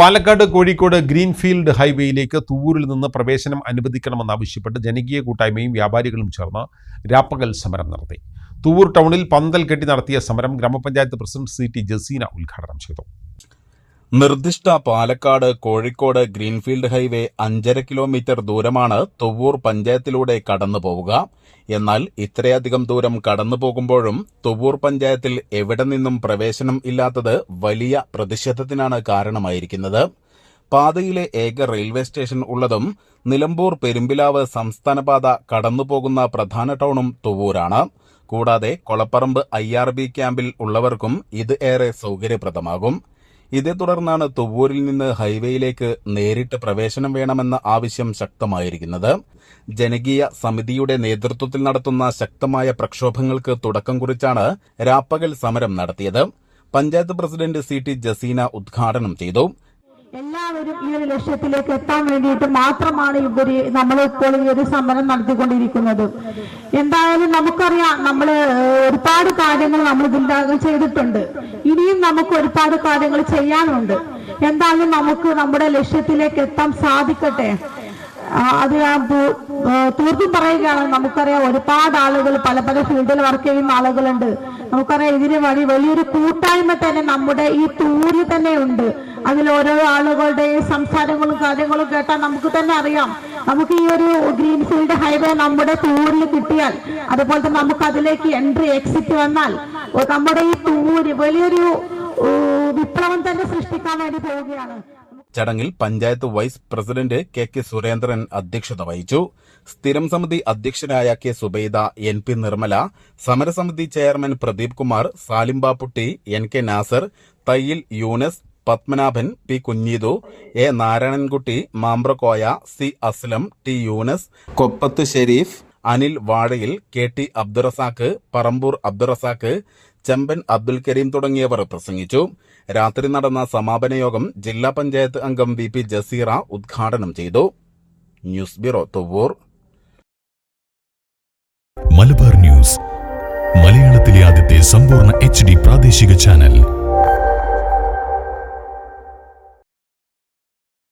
Palakkad Kozhikode greenfield ഹൈവേയിലേക്ക് തൂവൂരിൽ നിന്ന് പ്രവേശനം അനുവദിക്കണമെന്നാവശ്യപ്പെട്ട് ജനകീയ കൂട്ടായ്മയും വ്യാപാരികളും ചേർന്ന് രാപ്പകൽ സമരം നടത്തി. തൂവൂർ ടൗണിൽ പന്തൽ കെട്ടി നടത്തിയ സമരം ഗ്രാമപഞ്ചായത്ത് പ്രസിഡന്റ് സി ടി ജസീന ഉദ്ഘാടനം ചെയ്തു. നിർദ്ദിഷ്ട പാലക്കാട് കോഴിക്കോട് ഗ്രീൻഫീൽഡ് ഹൈവേ അഞ്ചര കിലോമീറ്റർ ദൂരമാണ് തൊവ്വൂർ പഞ്ചായത്തിലൂടെ കടന്നു പോവുക എന്നാൽ ഇത്രയധികം ദൂരം കടന്നു പോകുമ്പോഴും തുവ്വൂർ പഞ്ചായത്തിൽ എവിടെ നിന്നും പ്രവേശനം ഇല്ലാത്തത് വലിയ പ്രതിഷേധത്തിനാണ് കാരണമായിരിക്കുന്നത്. പാതയിലെ ഏക റെയിൽവേ സ്റ്റേഷൻ ഉള്ളതും നിലമ്പൂർ പെരുമ്പിലാവ് സംസ്ഥാനപാത കടന്നുപോകുന്ന പ്രധാന ടൗണും തൊവ്വൂരാണ്. കൂടാതെ കൊളപ്പറമ്പ് ഐ ക്യാമ്പിൽ ഉള്ളവർക്കും ഇത് ഏറെ സൗകര്യപ്രദമാകും. ഇതേ തുടർന്നാണ് തുവ്വൂരിൽ നിന്ന് ഹൈവേയിലേക്ക് നേരിട്ട് പ്രവേശനം വേണമെന്ന ആവശ്യം ശക്തമായിരിക്കുന്നത്. ജനകീയ സമിതിയുടെ നേതൃത്വത്തിൽ നടത്തുന്ന ശക്തമായ പ്രക്ഷോഭങ്ങൾക്ക് തുടക്കം കുറിച്ചാണ് രാപ്പകൽ സമരം നടത്തിയത്. Panchayat president C T Jaseena ഉദ്ഘാടനം ചെയ്തു. എല്ലാവരും ഈ ഒരു ലക്ഷ്യത്തിലേക്ക് എത്താൻ വേണ്ടിയിട്ട് മാത്രമാണ് ഇവർ നമ്മൾ ഇപ്പോൾ ഈ ഒരു സമരം നടത്തിക്കൊണ്ടിരിക്കുന്നത്. എന്തായാലും നമുക്കറിയാം നമ്മൾ ഒരുപാട് കാര്യങ്ങൾ നമ്മൾ ഇതിന്റെ ചെയ്തിട്ടുണ്ട്. ഇനിയും നമുക്ക് ഒരുപാട് കാര്യങ്ങൾ ചെയ്യാനുണ്ട്. എന്തായാലും നമുക്ക് നമ്മുടെ ലക്ഷ്യത്തിലേക്ക് എത്താൻ സാധിക്കട്ടെ. അത് ഞാൻ തീർത്തും പറയുകയാണ്. നമുക്കറിയാം ഒരുപാട് ആളുകൾ പല പല ഫീൽഡിൽ വർക്ക് ചെയ്യുന്ന ആളുകളുണ്ട്. നമുക്കറിയാം ഇതിന് വഴി വലിയൊരു കൂട്ടായ്മ തന്നെ നമ്മുടെ ഈ ടൂറിൽ തന്നെ ഉണ്ട്. അതിൽ ഓരോ ആളുകളുടെ സംസാരങ്ങളും കാര്യങ്ങളും കേട്ടാൽ നമുക്ക് തന്നെ അറിയാം. നമുക്ക് ഈ ഒരു ഗ്രീൻഫീൽഡ് ഹൈവേ നമ്മുടെ ടൂറിൽ കിട്ടിയാൽ അതുപോലെ തന്നെ നമുക്ക് അതിലേക്ക് എൻട്രി എക്സിറ്റ് വന്നാൽ നമ്മുടെ ഈ ടൂര് വലിയൊരു വിപ്ലവം തന്നെ സൃഷ്ടിക്കാൻ വേണ്ടി പോവുകയാണ്. ചടങ്ങിൽ panchayat vice president K K Surendran അധ്യക്ഷത വഹിച്ചു. സ്ഥിരം സമിതി അധ്യക്ഷനായ K Zubaida N P Nirmala സമരസമിതി chairman Pradeep Kumar Salimbapputty N K Nasar Thayyil Yunus Padmanabhan P Kunheethu A Narayanankutty Mambrakoya C Aslam T Yunus Koppath Sherif Anil Vazhayil K T Abdurazak Parambur Abdurazak Chemban Abdul Kareem തുടങ്ങിയവർ പ്രസംഗിച്ചു. രാത്രി നടന്ന സമാപന യോഗം ജില്ലാ പഞ്ചായത്ത് അംഗം V P Jaseera ഉദ്ഘാടനം ചെയ്തു. News bureau Thuvvur Malabar news മലയാളത്തിലെ ആദ്യത്തെ സമ്പൂർണ എച്ച് പ്രാദേശിക ചാനൽ.